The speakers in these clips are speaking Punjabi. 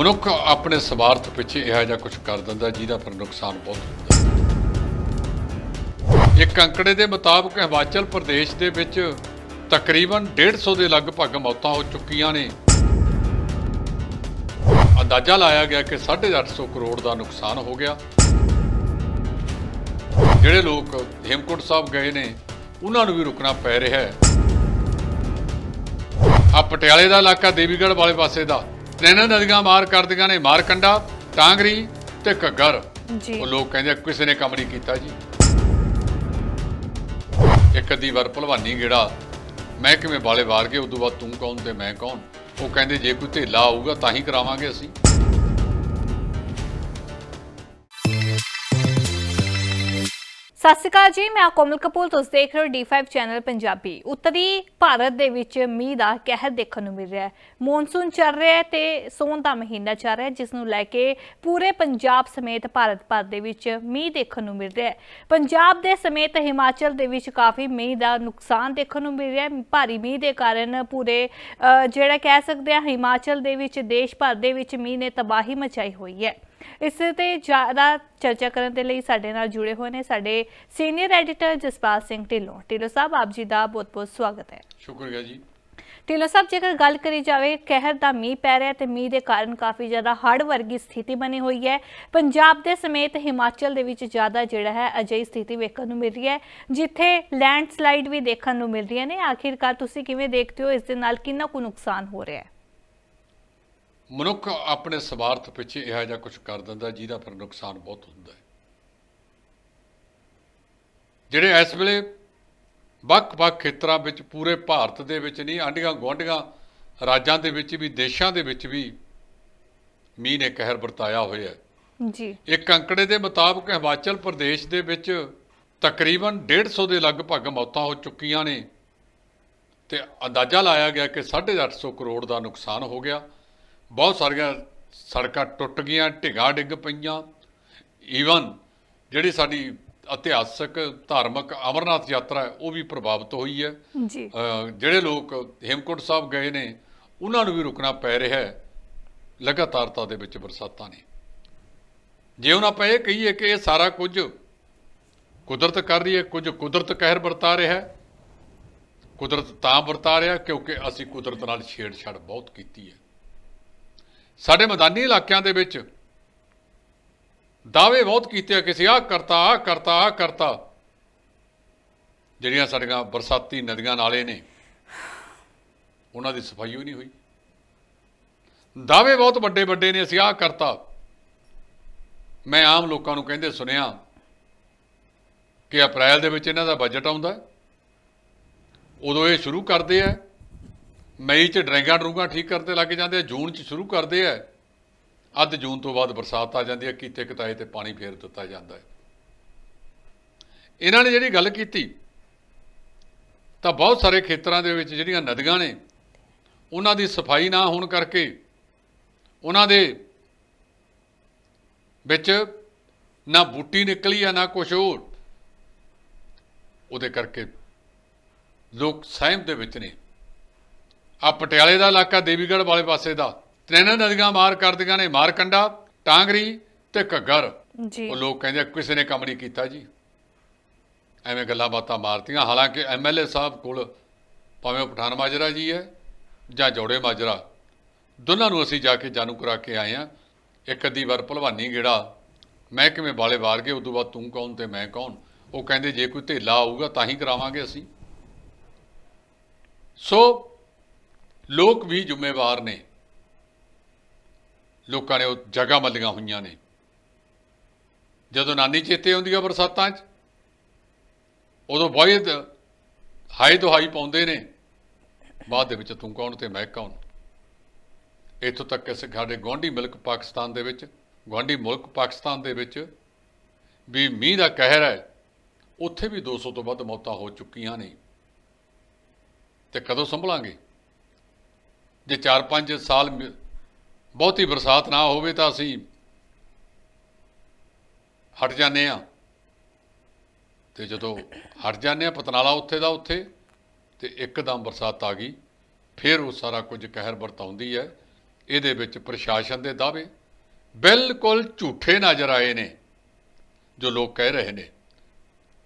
ਮਨੁੱਖ ਆਪਣੇ ਸਵਾਰਥ ਪਿੱਛੇ ਇਹੋ ਜਿਹਾ ਕੁਝ ਕਰ ਦਿੰਦਾ, ਜਿਹਦਾ ਫਿਰ ਨੁਕਸਾਨ ਬਹੁਤ ਹੁੰਦਾ। ਇੱਕ ਅੰਕੜੇ ਦੇ ਮੁਤਾਬਕ ਹਿਮਾਚਲ ਪ੍ਰਦੇਸ਼ ਦੇ ਵਿੱਚ ਤਕਰੀਬਨ 150 ਦੇ ਲਗਭਗ ਮੌਤਾਂ ਹੋ ਚੁੱਕੀਆਂ ਨੇ। ਅੰਦਾਜ਼ਾ ਲਾਇਆ ਗਿਆ ਕਿ 850 ਕਰੋੜ ਦਾ ਨੁਕਸਾਨ ਹੋ ਗਿਆ। ਜਿਹੜੇ ਲੋਕ ਹੇਮਕੁੰਟ ਸਾਹਿਬ ਗਏ ਨੇ, ਉਹਨਾਂ ਨੂੰ ਵੀ ਰੁਕਣਾ ਪੈ ਰਿਹਾ ਹੈ। ਆ ਪਟਿਆਲੇ ਦਾ ਇਲਾਕਾ, ਦੇਵੀਗੜ੍ਹ ਵਾਲੇ ਪਾਸੇ ਦਾ। ਤਿੰਨ ਨਦੀਆਂ ਮਾਰ ਕਰਦੀਆਂ ਨੇ ਮਾਰਕੰਡਾ ਟਾਂਗਰੀ ਤੇ ਘੱਗਰ। ਜੀ। ਉਹ ਲੋਕ ਕਹਿੰਦੇ ਆ, ਕਿਸੇ ਨੇ ਕੰਮ ਨਹੀਂ ਕੀਤਾ ਜੀ। ਇੱਕ ਅੱਧੀ ਵਾਰ ਭਲਵਾਨੀ ਗੇੜਾ ਮੈਂ ਕਿਵੇਂ ਵਾਲੇ ਵਾਰ ਕੇ ਉਦੋਂ ਬਾਅਦ ਤੂੰ ਕੌਣ ਤੇ ਮੈਂ ਕੌਣ? ਉਹ ਕਹਿੰਦੇ ਜੇ ਕੋਈ ਢੇਲਾ ਆਊਗਾ ਤਾਂ ਹੀ ਕਰਾਵਾਂਗੇ ਅਸੀਂ। ਸਤਿ ਸ਼੍ਰੀ ਅਕਾਲ ਜੀ, ਮੈਂ ਕੋਮਲ ਕਪੂਰ, ਤੁਸੀਂ ਦੇਖ ਰਹੇ ਹੋ D5 ਚੈਨਲ ਪੰਜਾਬੀ। ਉੱਤਰੀ ਭਾਰਤ ਦੇ ਵਿੱਚ ਮੀਂਹ ਦਾ ਕਹਿਰ ਦੇਖਣ ਨੂੰ ਮਿਲ ਰਿਹਾ ਹੈ। ਮੌਨਸੂਨ ਚੱਲ ਰਿਹਾ ਹੈ ਤੇ ਸੌਣ ਦਾ ਮਹੀਨਾ ਚੱਲ ਰਿਹਾ ਹੈ, ਜਿਸ ਨੂੰ ਲੈ ਕੇ ਪੂਰੇ ਪੰਜਾਬ ਸਮੇਤ ਭਾਰਤ ਭਰ ਦੇ ਵਿੱਚ ਮੀਂਹ ਦੇਖਣ ਨੂੰ ਮਿਲ ਰਿਹਾ ਹੈ। ਪੰਜਾਬ ਦੇ ਸਮੇਤ ਹਿਮਾਚਲ ਦੇ ਵਿੱਚ ਕਾਫੀ ਮੀਂਹ ਦਾ ਨੁਕਸਾਨ ਦੇਖਣ ਨੂੰ ਮਿਲ ਰਿਹਾ ਹੈ। ਭਾਰੀ ਮੀਂਹ ਦੇ ਕਾਰਨ ਪੂਰੇ ਜਿਹੜਾ ਕਹਿ ਸਕਦੇ ਆ ਹਿਮਾਚਲ ਦੇ ਵਿੱਚ, ਦੇਸ਼ ਭਰ ਦੇ ਵਿੱਚ ਮੀਂਹ ਨੇ ਤਬਾਹੀ ਮਚਾਈ ਹੋਈ ਹੈ। ਇਸ ਤੇ ਜ਼ਿਆਦਾ ਚਰਚਾ ਕਰਨ ਦੇ ਲਈ ਸਾਡੇ ਨਾਲ ਜੁੜੇ ਹੋਏ ਨੇ ਸਾਡੇ ਸੀਨੀਅਰ ਐਡੀਟਰ ਜਸਪਾਲ ਸਿੰਘ ਢਿੱਲੋਂ। ਢਿੱਲੋਂ ਸਾਹਿਬ ਆਪ ਜੀ ਦਾ ਬਹੁਤ-ਬਹੁਤ ਸਵਾਗਤ ਹੈ। ਸ਼ੁਕਰੀਆ ਜੀ। ਢਿੱਲੋਂ ਸਾਹਿਬ ਜੇਕਰ ਗੱਲ ਕਰੀ ਜਾਵੇ ਕਹਿਰ ਦਾ ਮੀਂਹ ਪੈ ਰਿਹਾ ਤੇ ਮੀਂਹ ਦੇ ਕਾਰਨ ਕਾਫੀ ਜ਼ਿਆਦਾ ਹੜ੍ਹ ਵਰਗੀ ਸਥਿਤੀ ਬਣੀ ਹੋਈ ਹੈ। ਪੰਜਾਬ ਦੇ ਸਮੇਤ ਹਿਮਾਚਲ ਦੇ ਵਿੱਚ ਜ਼ਿਆਦਾ ਜਿਹੜਾ ਹੈ ਅਜਿਹੀ ਸਥਿਤੀ ਵੇਖਣ ਨੂੰ ਮਿਲ ਰਹੀ ਹੈ ਜਿੱਥੇ ਲੈਂਡਸਲਾਈਡ ਵੀ ਦੇਖਣ ਨੂੰ ਮਿਲ ਰਹੀਆਂ ਨੇ। ਆਖਿਰਕਾਰ ਤੁਸੀਂ ਕਿਵੇਂ ਦੇਖਦੇ ਹੋ? ਇਸ ਦੇ ਨਾਲ ਕਿੰਨਾ ਕੁ ਨੁਕਸਾਨ ਹੋ ਰਿਹਾ ਹੈ? ਮਨੁੱਖ ਆਪਣੇ ਸਵਾਰਥ ਪਿੱਛੇ ਇਹੋ ਜਿਹਾ ਕੁਝ ਕਰ ਦਿੰਦਾ ਜਿਹਦਾ ਫਿਰ ਨੁਕਸਾਨ ਬਹੁਤ ਹੁੰਦਾ ਹੈ। ਜਿਹੜੇ ਇਸ ਵੇਲੇ ਵੱਖ-ਵੱਖ ਖੇਤਰਾਂ ਵਿੱਚ ਪੂਰੇ ਭਾਰਤ ਦੇ ਵਿੱਚ ਨਹੀਂ ਆਂਢੀਆਂ ਗੁਆਂਢੀਆਂ ਰਾਜਾਂ ਦੇ ਵਿੱਚ ਵੀ ਦੇਸ਼ਾਂ ਦੇ ਵਿੱਚ ਵੀ ਮੀਂਹ ਨੇ ਕਹਿਰ ਵਰਤਾਇਆ ਹੋਇਆ ਹੈ। ਜੀ। ਇੱਕ ਅੰਕੜੇ ਦੇ ਮੁਤਾਬਕ ਹਿਮਾਚਲ ਪ੍ਰਦੇਸ਼ ਦੇ ਵਿੱਚ ਤਕਰੀਬਨ 150 ਦੇ ਲਗਭਗ ਮੌਤਾਂ ਹੋ ਚੁੱਕੀਆਂ ਨੇ ਤੇ ਅੰਦਾਜ਼ਾ ਲਾਇਆ ਗਿਆ ਕਿ 850 ਕਰੋੜ ਦਾ ਨੁਕਸਾਨ ਹੋ ਗਿਆ। ਬਹੁਤ ਸਾਰੀਆਂ ਸੜਕਾਂ ਟੁੱਟ ਗਈਆਂ ਢਿੱਗਾਂ ਡਿੱਗ ਪਈਆਂ। ਈਵਨ ਜਿਹੜੀ ਸਾਡੀ ਇਤਿਹਾਸਕ ਧਾਰਮਿਕ ਅਮਰਨਾਥ ਯਾਤਰਾ ਹੈ ਉਹ ਵੀ ਪ੍ਰਭਾਵਿਤ ਹੋਈ ਹੈ। ਜੀ। ਜਿਹੜੇ ਲੋਕ ਹੇਮਕੁੰਟ ਸਾਹਿਬ ਗਏ ਨੇ ਉਹਨਾਂ ਨੂੰ ਵੀ ਰੁਕਣਾ ਪੈ ਰਿਹਾ ਹੈ। ਲਗਾਤਾਰਤਾ ਦੇ ਵਿੱਚ ਬਰਸਾਤਾਂ ਨੇ। ਜੇ ਹੁਣ ਆਪਾਂ ਇਹ ਕਹੀਏ ਕਿ ਇਹ ਸਾਰਾ ਕੁਝ ਕੁਦਰਤ ਕਰ ਰਹੀ ਹੈ ਕੁਝ ਕੁਦਰਤ ਕਹਿਰ ਵਰਤਾ ਰਿਹਾ ਹੈ ਕੁਦਰਤ ਤਾਂ ਵਰਤਾ ਰਿਹਾ ਕਿਉਂਕਿ ਅਸੀਂ ਕੁਦਰਤ ਨਾਲ ਛੇੜਛਾੜ ਬਹੁਤ ਕੀਤੀ ਹੈ। ਸਾਡੇ ਮੈਦਾਨੀ ਇਲਾਕਿਆਂ ਦੇ ਵਿੱਚ ਦਾਅਵੇ ਬਹੁਤ ਕੀਤੇ ਆ ਕਿਸੇ ਆਹ ਕਰਤਾ ਆਹ ਕਰਤਾ ਆਹ ਕਰਤਾ। ਜਿਹੜੀਆਂ ਸਾਡੀਆਂ ਬਰਸਾਤੀ ਨਦੀਆਂ ਨਾਲੇ ਨੇ, ਉਹਨਾਂ ਦੀ ਸਫ਼ਾਈ ਹੋਈ ਨਹੀਂ ਹੋਈ। ਦਾਅਵੇ ਬਹੁਤ ਵੱਡੇ ਵੱਡੇ ਨੇ, ਅਸੀਂ ਆਹ ਕਰਤਾ। ਮੈਂ ਆਮ ਲੋਕਾਂ ਨੂੰ ਕਹਿੰਦੇ ਸੁਣਿਆ ਕਿ ਅਪ੍ਰੈਲ ਦੇ ਵਿੱਚ ਇਹਨਾਂ ਦਾ ਬਜਟ ਆਉਂਦਾ ਉਦੋਂ ਇਹ ਸ਼ੁਰੂ ਕਰਦੇ ਆ। ਮਈ 'ਚ ਡਰੈਂਗਾਂ ਡਰੂੰਗਾਂ ਠੀਕ ਕਰਦੇ ਲੱਗ ਜਾਂਦੇ ਆ, ਜੂਨ 'ਚ ਸ਼ੁਰੂ ਕਰਦੇ ਆ। ਅੱਧ ਜੂਨ ਤੋਂ ਬਾਅਦ ਬਰਸਾਤ ਆ ਜਾਂਦੀ ਹੈ ਕੀਤੇ ਕਿਤਾਏ ਤੇ ਪਾਣੀ ਫੇਰ ਦਿੱਤਾ ਜਾਂਦਾ ਹੈ। ਇਹਨਾਂ ਨੇ ਜਿਹੜੀ ਗੱਲ ਕੀਤੀ, ਤਾਂ ਬਹੁਤ ਸਾਰੇ ਖੇਤਰਾਂ ਦੇ ਵਿੱਚ ਜਿਹੜੀਆਂ ਨਦੀਆਂ ਨੇ, ਉਹਨਾਂ ਦੀ ਸਫ਼ਾਈ ਨਾ ਹੋਣ ਕਰਕੇ, ਉਹਨਾਂ ਦੇ ਵਿੱਚ ਨਾ ਬੂਟੀ ਨਿਕਲੀ ਆ, ਨਾ ਕੁਛ ਹੋਰ, ਉਹਦੇ ਕਰਕੇ ਲੋਕ ਸਹਿਮ ਦੇ ਵਿੱਚ ਨੇ। ਆ ਪਟਿਆਲੇ ਦਾ ਇਲਾਕਾ ਦੇਵੀਗੜ੍ਹ ਵਾਲੇ ਪਾਸੇ ਦਾ। ਤਿੰਨ ਨਦੀਆਂ ਮਾਰ ਕਰਦੀਆਂ ਨੇ ਮਾਰਕੰਡਾ ਟਾਂਗਰੀ ਤੇ ਘੱਗਰ। ਜੀ। ਉਹ ਲੋਕ ਕਹਿੰਦੇ ਆ, ਕਿਸੇ ਨੇ ਕੰਮ ਨਹੀਂ ਕੀਤਾ ਜੀ। ਐਵੇਂ ਗੱਲਾਂ ਬਾਤਾਂ ਮਾਰਤੀਆਂ। ਹਾਲਾਂਕਿ ਐਮਐਲਏ ਸਾਹਿਬ ਕੋਲ ਭਾਵੇਂ ਉਹ ਪਠਾਨ ਮਾਜਰਾ ਜੀ ਹੈ ਜਾਂ ਜੋੜੇ ਮਾਜਰਾ ਦੋਨਾਂ ਨੂੰ ਅਸੀਂ ਜਾ ਕੇ ਜਾਣੂ ਕਰਾ ਕੇ ਆਏ ਆ ਇੱਕ ਅੱਧੀ ਵਾਰ ਭਲਵਾਨੀ ਗੇੜਾ ਮੈਂ ਕਿਵੇਂ ਵਾਲੇ ਵਾਰ ਕੇ ਉਦੋਂ ਬਾਅਦ ਤੂੰ ਕੌਣ ਤੇ ਮੈਂ ਕੌਣ? ਉਹ ਕਹਿੰਦੇ ਜੇ ਕੋਈ ਢੇਲਾ ਆਊਗਾ ਤਾਂ ਹੀ ਕਰਾਵਾਂਗੇ ਅਸੀਂ। ਸੋ ਲੋਕ ਵੀ ਜ਼ਿੰਮੇਵਾਰ ਨੇ। ਲੋਕਾਂ ਨੇ ਉਹ ਜਗ੍ਹਾ ਮੱਲੀਆਂ ਹੋਈਆਂ ਨੇ। ਜਦੋਂ ਨਾਨੀ ਚੇਤੇ ਆਉਂਦੀ ਆ ਬਰਸਾਤਾਂ 'ਚ, ਉਦੋਂ ਬਹੁਤ ਹਾਈ ਦੁਹਾਈ ਪਾਉਂਦੇ ਨੇ। ਬਾਅਦ ਦੇ ਵਿੱਚ ਤੂੰ ਕੌਣ ਤੇ ਮੈਂ ਕੌਣ? ਇੱਥੋਂ ਤੱਕ ਕਿ ਸਾਡੇ ਗੁਆਂਢੀ ਮਿਲਕ ਪਾਕਿਸਤਾਨ ਦੇ ਵਿੱਚ, ਗੁਆਂਢੀ ਮੁਲਕ ਪਾਕਿਸਤਾਨ ਦੇ ਵਿੱਚ ਵੀ ਮੀਂਹ ਦਾ ਕਹਿਰ ਹੈ, ਉੱਥੇ ਵੀ 200 ਤੋਂ ਵੱਧ ਮੌਤਾਂ ਹੋ ਚੁੱਕੀਆਂ ਨੇ। ਤੇ ਕਦੋਂ ਸੰਭਲਾਂਗੇ? ਜੇ 4-5 ਸਾਲ ਮ- ਬਹੁਤੀ ਬਰਸਾਤ ਨਾ ਹੋਵੇ ਤਾਂ ਅਸੀਂ ਹਟ ਜਾਂਦੇ ਆ ਤੇ ਜਦੋਂ ਹਟ ਜਾਂਦੇ ਆ ਪਤਨਾਲਾ ਉੱਥੇ ਦਾ ਉੱਥੇ, ਤੇ ਇੱਕਦਮ ਬਰਸਾਤ ਆ ਗਈ। ਫਿਰ ਉਹ ਸਾਰਾ ਕੁਝ ਕਹਿਰ ਵਰਤਾਉਂਦੀ ਹੈ। ਇਹਦੇ ਵਿੱਚ ਪ੍ਰਸ਼ਾਸਨ ਦੇ ਦਾਅਵੇ ਬਿਲਕੁਲ ਝੂਠੇ ਨਜ਼ਰ ਆਏ ਨੇ, ਜੋ ਲੋਕ ਕਹਿ ਰਹੇ ਨੇ।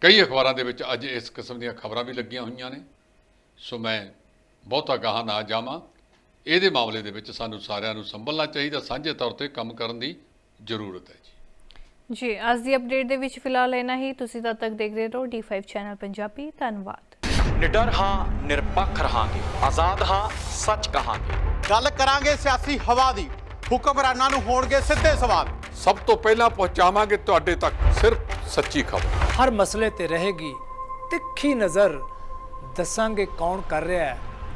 ਕਈ ਅਖਬਾਰਾਂ ਦੇ ਵਿੱਚ ਅੱਜ ਇਸ ਕਿਸਮ ਦੀਆਂ ਖਬਰਾਂ ਵੀ ਲੱਗੀਆਂ ਹੋਈਆਂ ਨੇ। ਸੋ ਮੈਂ ਬਹੁਤਾ ਗਾਹਾਂ ਨਾ ਜਾਵਾਂ। ਇਹਦੇ ਮਾਮਲੇ ਦੇ ਵਿੱਚ ਸਾਨੂੰ ਸਾਰਿਆਂ ਨੂੰ ਸੰਭਲਣਾ ਚਾਹੀਦਾ ਸਾਂਝੇ ਤੌਰ ਤੇ ਕੰਮ ਕਰਨ ਦੀ ਜ਼ਰੂਰਤ ਹੈ ਜੀ। ਜੀ ਅੱਜ ਦੀ ਅਪਡੇਟ ਦੇ ਵਿੱਚ ਫਿਲਹਾਲ ਇੰਨਾ ਹੀ। ਤੁਸੀਂ ਤਦ ਤੱਕ ਦੇਖਦੇ ਰਹੋ D5 ਚੈਨਲ ਪੰਜਾਬੀ। ਧੰਨਵਾਦ। ਨਿਡਰ ਹਾਂ ਨਿਰਪੱਖ ਰਹਾਂਗੇ। ਆਜ਼ਾਦ ਹਾਂ ਸੱਚ ਕਹਾਂਗੇ। ਗੱਲ ਕਰਾਂਗੇ ਸਿਆਸੀ ਹਵਾ ਦੀ। ਹੁਕਮਰਾਨਾਂ ਨੂੰ ਹੋਣਗੇ ਸਿੱਧੇ ਸਵਾਲ। ਸਭ ਤੋਂ ਪਹਿਲਾਂ ਪਹੁੰਚਾਵਾਂਗੇ ਤੁਹਾਡੇ ਤੱਕ ਸਿਰਫ ਸੱਚੀ ਖਬਰ। ਹਰ ਮਸਲੇ ਤੇ ਰਹੇਗੀ ਤਿੱਖੀ ਨਜ਼ਰ। ਦੱਸਾਂਗੇ ਕੌਣ ਕਰ ਰਿਹਾ ਹੈ।